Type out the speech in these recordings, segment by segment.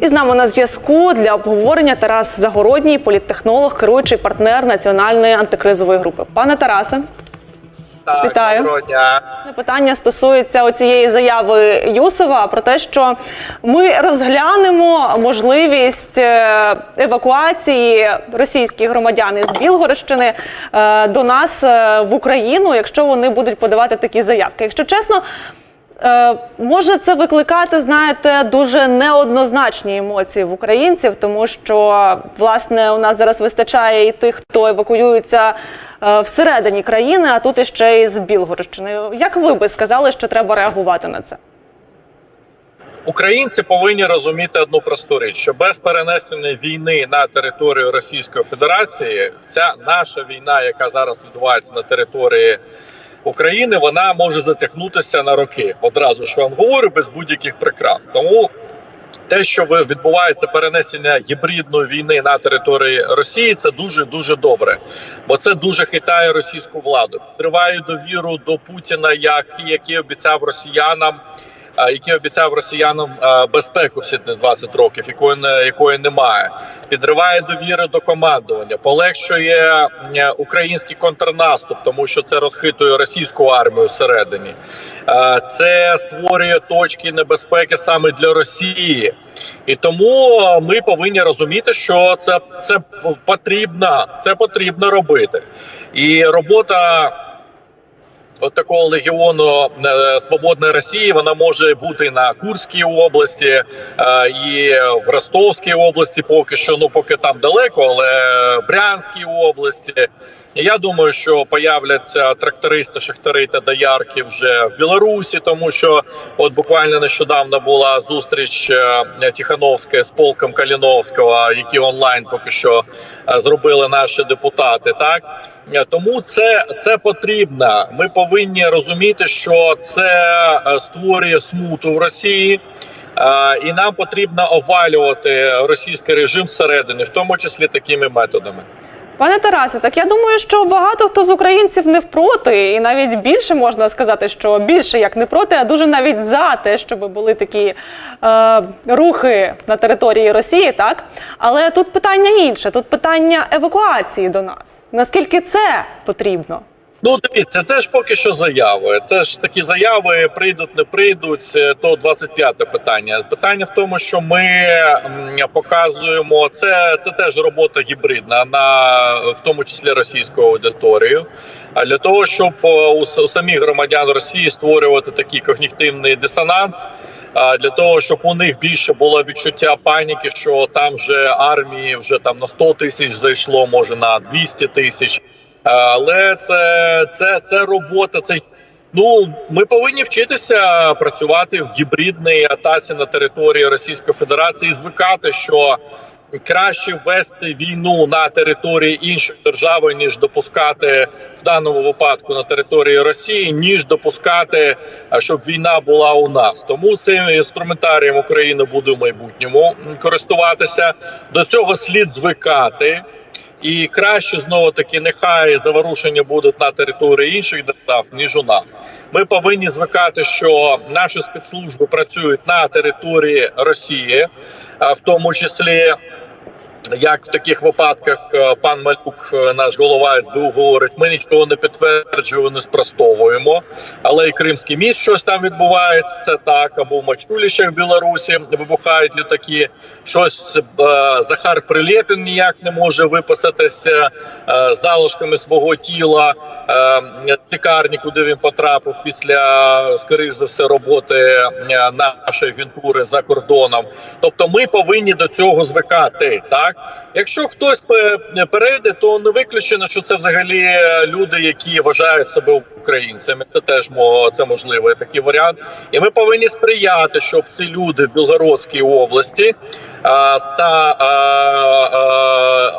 І з нами на зв'язку для обговорення Тарас Загородній, політтехнолог, керуючий партнер національної антикризової групи. Пане Тарасе, Так, Вітаю. Доброго дня. питання стосується оцієї заяви Юсова про те, що ми розглянемо можливість е, евакуації російських громадян із Білгородщини е, до нас е, в Україну, якщо вони будуть подавати такі заявки. Якщо чесно. Е, може це викликати, знаєте, дуже неоднозначні емоції в українців, тому що власне у нас зараз вистачає і тих, хто евакуюється е, всередині країни, а тут іще і з Білгородщини. Як ви би сказали, що треба реагувати на це? Українці повинні розуміти одну просту річ: що без перенесення війни на територію Російської Федерації, ця наша війна, яка зараз відбувається на території України, вона може затягнутися на роки. Одразу ж вам говорю без будь-яких прикрас. Тому те, що відбувається перенесення гібридної війни на території Росії, це дуже дуже добре, бо це дуже хитає російську владу. Триває довіру до Путіна, як який обіцяв росіянам. а, Який обіцяв росіянам безпеку всі ці 20 років, якої якої немає, підриває довіри до командування, полегшує український контрнаступ, тому що це розхитує російську армію всередині. Е, Це створює точки небезпеки саме для Росії, і тому ми повинні розуміти, що це, це потрібно, це потрібно робити. І робота от такого легіону е, свободної Росії вона може бути на Курській області е, і в Ростовській області. Поки що, ну поки там далеко, але Брянській області. Я думаю, що появляться трактористи, шахтари та доярки вже в Білорусі, тому що от буквально нещодавно була зустріч е, Тихановської з полком Каліновського, які онлайн поки що е, зробили наші депутати. Так Е, тому це, це потрібно. Ми повинні розуміти, що це створює смуту в Росії. І нам потрібно овалювати російський режим всередині, в тому числі такими методами. Пане Тарасе, так я думаю, що багато хто з українців не впроти, і навіть більше можна сказати, що більше як не проти, а дуже навіть за те, щоб були такі е, рухи на території Росії, так але тут питання інше. Тут питання евакуації до нас. Наскільки це потрібно? Ну, дивіться, це ж поки що заяви. Це ж такі заяви прийдуть, не прийдуть. е, То 25-те питання. Питання в тому, що ми показуємо це. Це теж робота гібридна на в тому числі російську аудиторію. А для того, щоб у, с- у самих громадян Росії створювати такий когнітивний дисонанс. Для того щоб у них більше було відчуття паніки, що там вже армії вже там на 100 тисяч зайшло, може на 200 тисяч. Але це, це, це робота. Це ну ми повинні вчитися працювати в гібридній атаці на території Російської Федерації, і звикати, що краще вести війну на території іншої держави, ніж допускати в даному випадку на території Росії, ніж допускати, щоб війна була у нас. Тому цим інструментарієм України буде в майбутньому користуватися. До цього слід звикати. І краще знову таки нехай заворушення будуть на території інших держав ніж у нас. Ми повинні звикати, що наші спецслужби працюють на території Росії, а в тому числі. Як в таких випадках е, пан Малюк, е, наш голова СБУ, говорить, ми нічого не підтверджуємо, не спростовуємо. Але і Кримський міст щось там відбувається так, або в Мачуліщах в Білорусі вибухають літаки. Щось е, Захар Прилєпін ніяк не може виписатися залишками свого тіла лікарні, куди він потрапив після скоріш за все роботи нашої агентури за кордоном. Тобто, ми повинні до цього звикати. Так, якщо хтось пе- перейде, то не виключено, що це взагалі е, люди, які вважають себе українцями. Це теж це можливий такий варіант. І ми повинні сприяти, щоб ці люди в Білгородській області ста,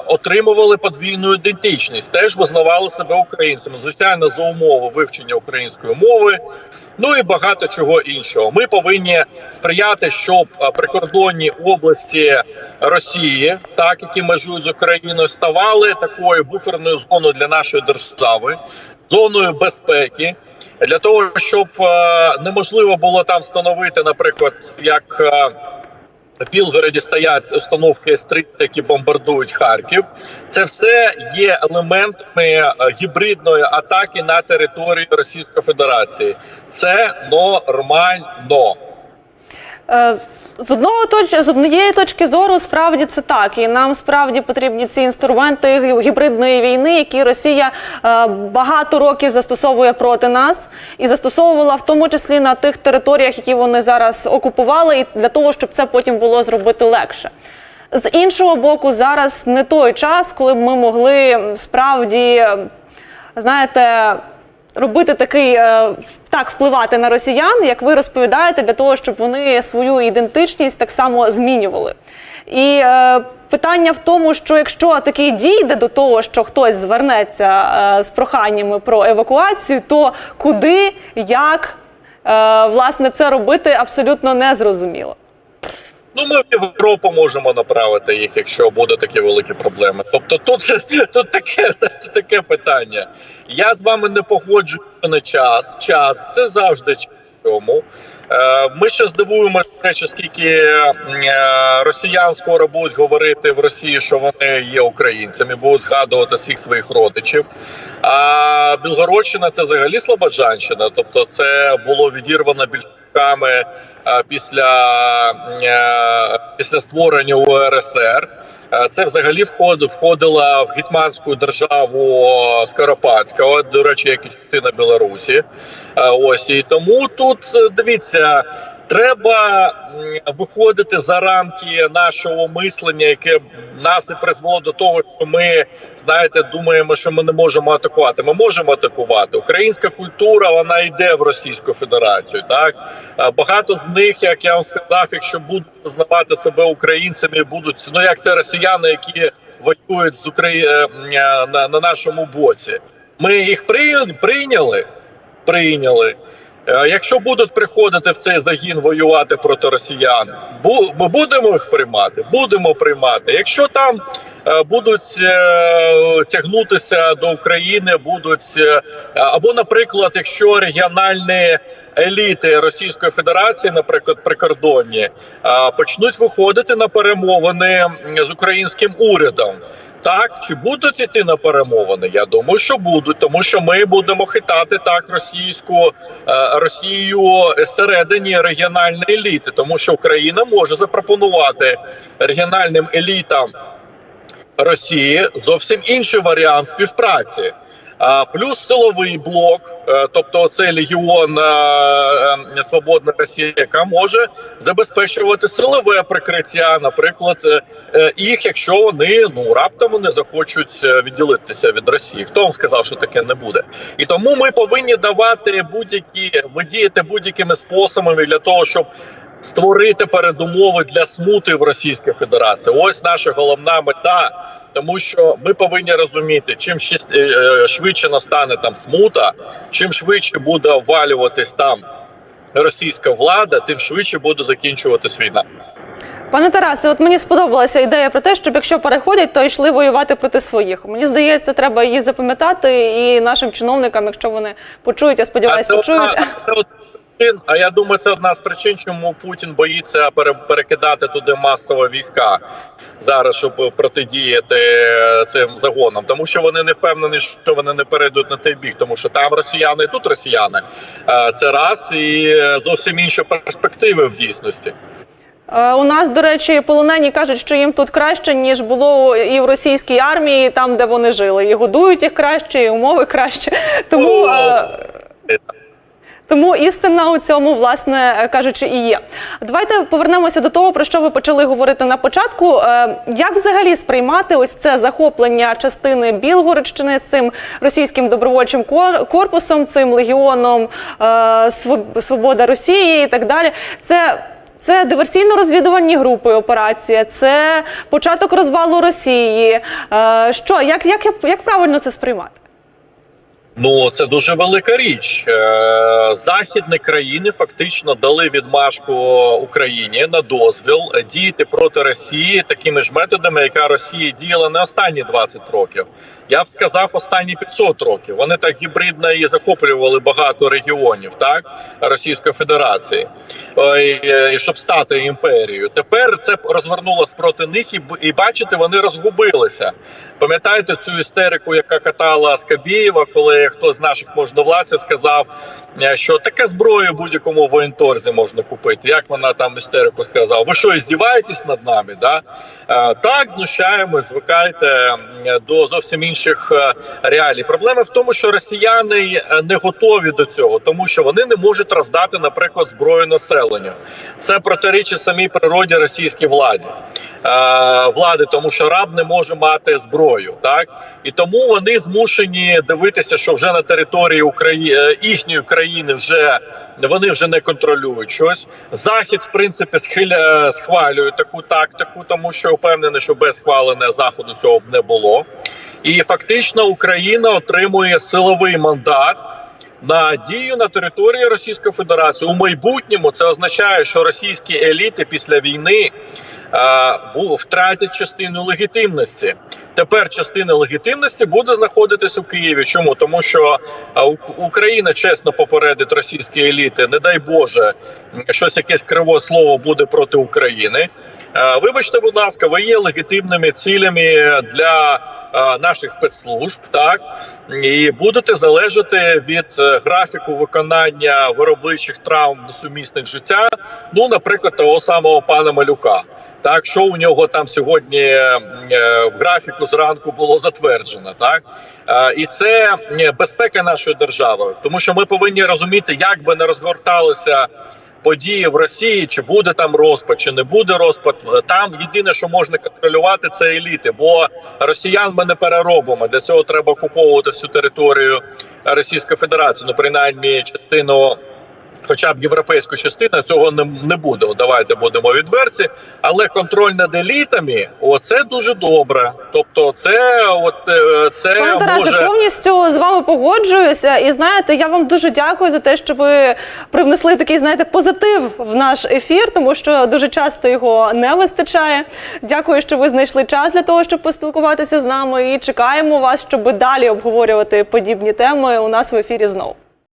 отримували подвійну ідентичність, теж визнавали себе українцями. Звичайно, за умови вивчення української мови. Ну і багато чого іншого. Ми повинні сприяти, щоб прикордонні області Росії, так які межують з Україною, ставали такою буферною зоною для нашої держави, зоною безпеки. Для того щоб неможливо було там встановити, наприклад, як В Білгороді стоять установки С-300, які бомбардують Харків. Це все є елементами е, гібридної атаки на територію Російської Федерації. Це нормально. Е, З одного точ... з однієї точки зору, справді це так, і нам справді потрібні ці інструменти гібридної війни, які Росія е, багато років застосовує проти нас і застосовувала в тому числі на тих територіях, які вони зараз окупували, і для того, щоб це потім було зробити легше. З іншого боку, зараз не той час, коли б ми могли справді, е, знаєте, робити такий е, так впливати на росіян, як ви розповідаєте, для того, щоб вони свою ідентичність так само змінювали. І е, питання в тому, що якщо таки дійде до того, що хтось звернеться е, з проханнями про евакуацію, то куди, як власне це робити, абсолютно незрозуміло. Ну, ми в Європу можемо направити їх, якщо буде такі великі проблеми. Тобто, тут, тут таке тут таке питання. Я з вами не погоджуюся на час. Час це завжди час. Е, Ми ще здивуємося, до речі, скільки е, росіян скоро будуть говорити в Росії, що вони є українцями, будуть згадувати всіх своїх родичів. А Білгородщина це взагалі Слободжанщина, тобто це було відірвано більшовиками е, після, е, після створення УРСР. Е, Це взагалі вход, входила в гетьманську державу Скоропадського, до речі, як і частина Білорусі. Е, Ось і тому тут е, дивіться. Треба виходити за рамки нашого мислення, яке нас і призвело до того, що ми знаєте, думаємо, що ми не можемо атакувати. Ми можемо атакувати. Українська культура вона йде в Російську Федерацію. Так Е, багато з них, як я вам сказав, якщо будуть визнавати себе українцями, будуть ну як це росіяни, які воюють з Украї... на, на нашому боці. Ми їх прийняли, прийняли. Е, Якщо будуть приходити в цей загін воювати проти росіян, бу- будемо їх приймати, будемо приймати. Якщо там е, будуть е, тягнутися до України, будуть е, або, наприклад, якщо регіональні еліти Російської Федерації, наприклад, прикордонні, е, почнуть виходити на перемовини з українським урядом. Так, чи будуть іти на перемовини? Я думаю, що будуть, тому що ми будемо хитати так російську е, Росію всередині регіональної еліти, тому що Україна може запропонувати регіональним елітам Росії зовсім інший варіант співпраці. Плюс силовий блок, е, тобто цей легіон е, е, Свободна Росія, яка може забезпечувати силове прикриття, наприклад, їх, якщо вони ну раптом вони захочуть відділитися від Росії. Хто вам сказав, що таке не буде? І тому ми повинні давати будь-які видіяти будь-якими способами для того, щоб створити передумови для смути в Російській Федерації. Ось наша головна мета. Тому що ми повинні розуміти, чим е, е, швидше настане там смута, чим швидше буде обвалюватись там російська влада, тим швидше буде закінчуватись війна. Пане Тарасе, от мені сподобалася ідея про те, щоб якщо переходять, то йшли воювати проти своїх. Мені здається, треба її запам'ятати і нашим чиновникам, якщо вони почують, я сподіваюся, почують. одна, це одна причин, а я думаю, це одна з причин, чому Путін боїться пере- перекидати туди масово війська зараз, щоб протидіяти е, цим загонам, тому що вони не впевнені, що вони не перейдуть на той бік, тому що там росіяни і тут росіяни. Е, Це раз і е, зовсім інші перспективи в дійсності. У нас, до речі, полонені кажуть, що їм тут краще, ніж було і в російській армії, там, де вони жили. І годують їх краще, і умови краще. Тому. е, Тому істина у цьому, власне кажучи, і є. Давайте повернемося до того, про що ви почали говорити на початку. Е, Як взагалі сприймати ось це захоплення частини Білгородщини з цим російським добровольчим кор- корпусом, цим легіоном е, Свобода Росії і так далі? Це це диверсійно-розвідувальні групи операція, це початок розвалу Росії. Е, Що як, як, як правильно це сприймати? Ну це дуже велика річ. Е, Західні країни фактично дали відмашку Україні на дозвіл діяти проти Росії такими ж методами, яка Росія діяла не останні 20 років, Я б сказав останні 500 років. Вони так гібридно і захоплювали багато регіонів, так Російської Федерації, е, і щоб стати імперією. Тепер це розвернулося проти них, і і бачите, вони розгубилися. Пам'ятаєте цю істерику, яка катала Скабієва, коли хто з наших можновладців сказав, що таке зброю будь-якому воєнторзі можна купити. Як вона там істерику сказала? Ви що, здіваєтесь над нами? Да? Так, знущаємось, звикайте до зовсім інших е, реалій. Проблема в тому, що росіяни е, не готові до цього, тому що вони не можуть роздати, наприклад, зброю населенню. Це протирічить самій природі російській владі. Е, Влади, тому що раб не може мати зброю, так і тому вони змушені дивитися, що вже на території України їхньої країни вже вони вже не контролюють щось. Захід, в принципі, схиля схвалює таку тактику, тому що впевнений, що без схвалення заходу цього б не було. І фактично Україна отримує силовий мандат на дію на території Російської Федерації у майбутньому. Це означає, що російські еліти після війни е, втратять частину легітимності. Тепер частина легітимності буде знаходитись у Києві. Чому тому, що Україна чесно попередить російські еліти, не дай Боже, щось якесь криве слово буде проти України. Вибачте, будь ласка, ви є легітимними цілями для наших спецслужб, так і будете залежати від е, графіку виконання виробничих травм сумісних життя. Ну, наприклад, того самого пана Малюка. Так, що у нього там сьогодні е, в графіку зранку було затверджено, так Е, і це е, безпека нашої держави, тому що ми повинні розуміти, як би не розгорталися події в Росії, чи буде там розпад, чи не буде розпад. Там єдине, що можна контролювати, це еліти. Бо росіян ми не переробимо. Для цього треба окуповувати всю територію Російської Федерації. Ну принаймні частину. Хоча б європейську частину цього не, не буде. Давайте будемо відверті. Але контроль над елітами оце дуже добре. Тобто, це от е, це Пане Тарасе, повністю з вами погоджуюся. І знаєте, я вам дуже дякую за те, що ви привнесли такий, знаєте, позитив в наш ефір, тому що дуже часто його не вистачає. Дякую, що ви знайшли час для того, щоб поспілкуватися з нами. І чекаємо вас, щоб далі обговорювати подібні теми у нас в ефірі знову.